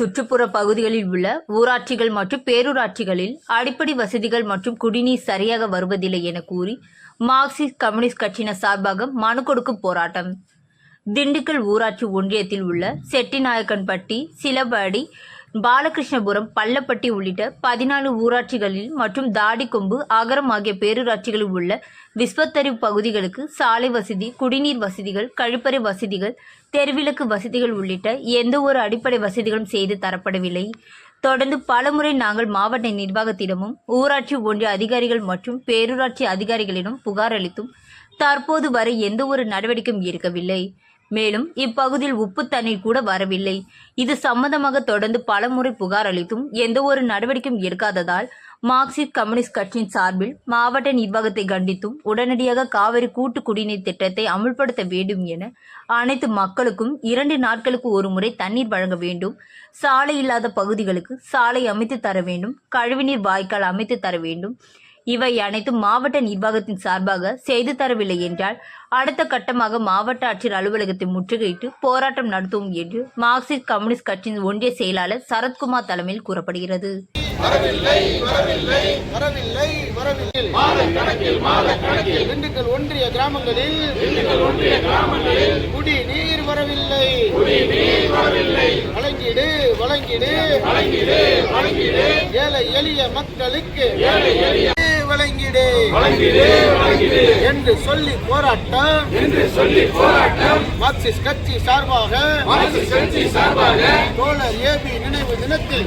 சுற்றுப்புற பகுதிகளில் உள்ள ஊராட்சிகள் மற்றும் பேரூராட்சிகளில் அடிப்படை வசதிகள் மற்றும் குடிநீர் சரியாக வருவதில்லை என கூறி மார்க்சிஸ்ட் கம்யூனிஸ்ட் கட்சியினர் சார்பாக மனு கொடுக்கும் போராட்டம். திண்டுக்கல் ஊராட்சி ஒன்றியத்தில் உள்ள செட்டிநாயக்கன்பட்டி சிலபாடி பாலகிருஷ்ணபுரம் பள்ளப்பட்டி உள்ளிட்ட பதினாலு ஊராட்சிகளில் மற்றும் தாடிக்கொம்பு அகரம் ஆகிய பேரூராட்சிகளில் உள்ள விஸ்வத்தறிவு பகுதிகளுக்கு சாலை வசதி குடிநீர் வசதிகள் கழிப்பறை வசதிகள் தெருவிளக்கு வசதிகள் உள்ளிட்ட எந்த ஒரு அடிப்படை வசதிகளும் செய்து தரப்படவில்லை. தொடர்ந்து பலமுறை நாங்கள் மாவட்ட நிர்வாகத்திடமும் ஊராட்சி ஒன்றிய அதிகாரிகள் மற்றும் பேரூராட்சி அதிகாரிகளிடம் புகார் அளித்தும் தற்போது வரை எந்த ஒரு நடவடிக்கையும் இருக்கவில்லை மேலும் இப்பகுதியில் உப்பு தண்ணீர் கூட வரவில்லை. இது சம்பந்தமாக தொடர்ந்து பலமுறை புகார் அளித்தும் எந்த ஒரு நடவடிக்கையும் எடுக்காததால் மார்க்சிஸ்ட் கம்யூனிஸ்ட் கட்சியின் சார்பில் மாவட்ட நிர்வாகத்தை கண்டித்தும் உடனடியாக காவிரி கூட்டு குடிநீர் திட்டத்தை அமுல்படுத்த வேண்டும் என அனைத்து மக்களுக்கும் இரண்டு நாட்களுக்கு ஒரு முறை தண்ணீர் வழங்க வேண்டும். சாலை இல்லாத பகுதிகளுக்கு சாலை அமைத்து தர வேண்டும். கழிவுநீர் வாய்க்கால் அமைத்து தர வேண்டும். இவை அனைத்தும் மாவட்ட நிர்வாகத்தின் சார்பாக செய்து தரவில்லை என்றால் அடுத்த கட்டமாக மாவட்ட ஆட்சியர் அலுவலகத்தை முற்றுகையிட்டு போராட்டம் நடத்துவோம் என்று மார்க்சிஸ்ட் கம்யூனிஸ்ட் கட்சியின் ஒன்றிய செயலாளர் சரத்குமார் தலைமையில் கூறப்படுகிறது. வரவில்லை வரவில்லை திண்டுக்கல் ஒன்றிய கிராமங்களில் குடிநீர் வரவில்லை. வழங்கிடு வழங்கிடு. ஏழை எளிய மக்களுக்கு என்று சொல்லி போராட்டம். என்று சொல்லி போராட்டம். மார்க்சிஸ்ட் கட்சி சார்பாக மார்க்சிஸ்ட் கட்சி சார்பாக தோழர் ஏபி நினைவு தினத்தில்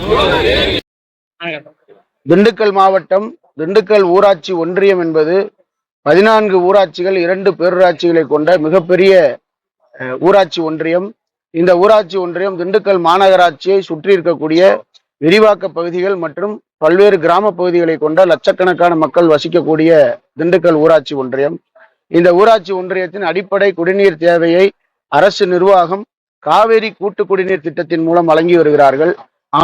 திண்டுக்கல் மாவட்டம் திண்டுக்கல் ஊராட்சி ஒன்றியம் என்பது பதினான்கு ஊராட்சிகள் இரண்டு பேரூராட்சிகளை கொண்ட மிகப்பெரிய ஊராட்சி ஒன்றியம். இந்த ஊராட்சி ஒன்றியம் திண்டுக்கல் மாநகராட்சியை சுற்றி இருக்கக்கூடிய விரிவாக்க பகுதிகள் மற்றும் பல்வேறு கிராம பகுதிகளை கொண்ட லட்சக்கணக்கான மக்கள் வசிக்கக்கூடிய திண்டுக்கல் ஊராட்சி ஒன்றியம். இந்த ஊராட்சி ஒன்றியத்தின் அடிப்படை குடிநீர் தேவையை அரசு நிர்வாகம் காவேரி கூட்டு குடிநீர் திட்டத்தின் மூலம் வழங்கி வருகிறார்கள்.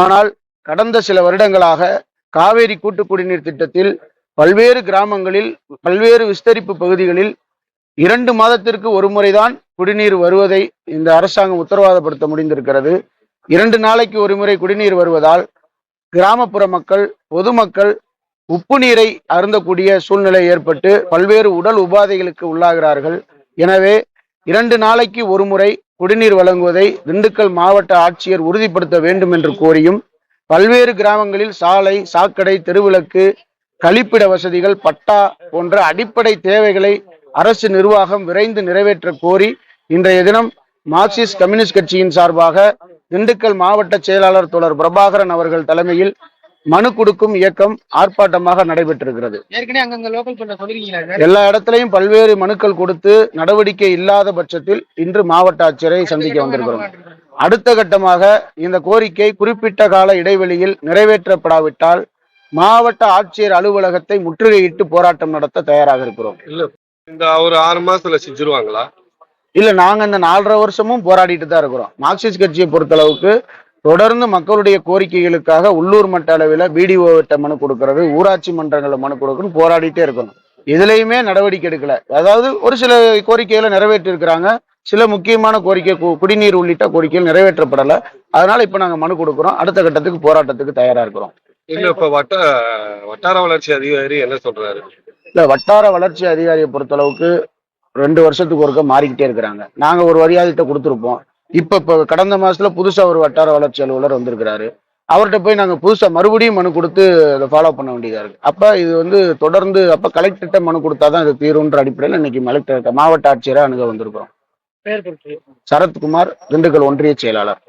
ஆனால் கடந்த சில வருடங்களாக காவேரி கூட்டு குடிநீர் திட்டத்தில் பல்வேறு கிராமங்களில் பல்வேறு விஸ்தரிப்பு பகுதிகளில் இரண்டு மாதத்திற்கு ஒரு முறைதான் குடிநீர் வருவதை இந்த அரசாங்கம் உத்தரவாதப்படுத்த முடிந்திருக்கிறது. இரண்டு நாளைக்கு ஒரு முறை குடிநீர் வருவதால் கிராமப்புற மக்கள் பொதுமக்கள் உப்பு நீரை அருந்தக்கூடிய சூழ்நிலை ஏற்பட்டு பல்வேறு உடல் உபாதைகளுக்கு உள்ளாகிறார்கள். எனவே இரண்டு நாளைக்கு ஒரு முறை குடிநீர் வழங்குவதை திண்டுக்கல் மாவட்ட ஆட்சியர் உறுதிப்படுத்த வேண்டும் என்று கோரியும் பல்வேறு கிராமங்களில் சாலை சாக்கடை தெருவிளக்கு கழிப்பிட வசதிகள் பட்டா போன்ற அடிப்படை தேவைகளை அரசு நிர்வாகம் விரைந்து நிறைவேற்ற கோரி இன்றைய தினம் மார்க்சிஸ்ட் கம்யூனிஸ்ட் கட்சியின் சார்பாக திண்டுக்கல் மாவட்ட செயலாளர் தோழர் பிரபாகரன் அவர்கள் தலைமையில் மனு கொடுக்கும் இயக்கம் ஆர்ப்பாட்டமாக நடைபெற்றிருக்கிறது. ஏற்கனவே அங்கங்க லோக்கல் பண்ண சொல்லிருக்கீங்களா எல்லா இடத்திலையும் பல்வேறு மனுக்கள் கொடுத்து நடவடிக்கை இல்லாத பட்சத்தில் இன்று மாவட்ட ஆட்சியரை சந்திக்க வந்திருக்கிறோம். அடுத்த கட்டமாக இந்த கோரிக்கை குறிப்பிட்ட கால இடைவெளியில் நிறைவேற்றப்படாவிட்டால் மாவட்ட ஆட்சியர் அலுவலகத்தை முற்றுகையிட்டு போராட்டம் நடத்த தயாராக இருக்கிறோம். இந்த ஒரு ஆறு மாசத்துல செஞ்சிருவாங்களா? இல்ல நாங்க இந்த நாலரை வருஷமும் போராடிட்டு தான் இருக்கிறோம். மார்க்சிஸ்ட் கட்சியை பொறுத்தளவுக்கு தொடர்ந்து மக்களுடைய கோரிக்கைகளுக்காக உள்ளூர் மட்ட அளவில் பிடிஓ கிட்ட மனு கொடுக்கறது ஊராட்சி மன்றங்களில் மனு கொடுக்கணும் போராடிட்டே இருக்கணும். இதுலயுமே நடவடிக்கை எடுக்கல. அதாவது ஒரு சில கோரிக்கைகளை நிறைவேற்றி இருக்கிறாங்க சில முக்கியமான கோரிக்கை குடிநீர் உள்ளிட்ட கோரிக்கைகள் நிறைவேற்றப்படல. அதனால இப்ப நாங்க மனு கொடுக்கிறோம். அடுத்த கட்டத்துக்கு போராட்டத்துக்கு தயாரா இருக்கிறோம். இல்ல இப்ப வட்ட வட்டார வளர்ச்சி அதிகாரி என்ன சொல்றாரு? இல்ல வட்டார வளர்ச்சி அதிகாரியை பொறுத்தளவுக்கு ரெண்டு வருஷத்துக்கு ஒருக்க மாறிக்கிட்டே இருக்கிறாங்க. நாங்க ஒரு வரியாதிட்ட கொடுத்துருப்போம். இப்ப இப்ப கடந்த மாசத்துல புதுசா ஒரு வட்டார வளர்ச்சி அலுவலர் வந்திருக்கிறாரு. அவர்கிட்ட போய் நாங்க புதுசா மறுபடியும் மனு கொடுத்து அதை ஃபாலோ பண்ண வேண்டியதா இருக்கு. அப்ப இது வந்து தொடர்ந்து அப்ப கலெக்டர்கிட்ட மனு கொடுத்தாதான் இது தீரும்ன்ற அடிப்படையில் இன்னைக்கு கலெக்டர் மாவட்ட ஆட்சியரை அணுக வந்திருக்கிறோம். சரத்குமார் திண்டுக்கல் ஒன்றிய செயலாளர்.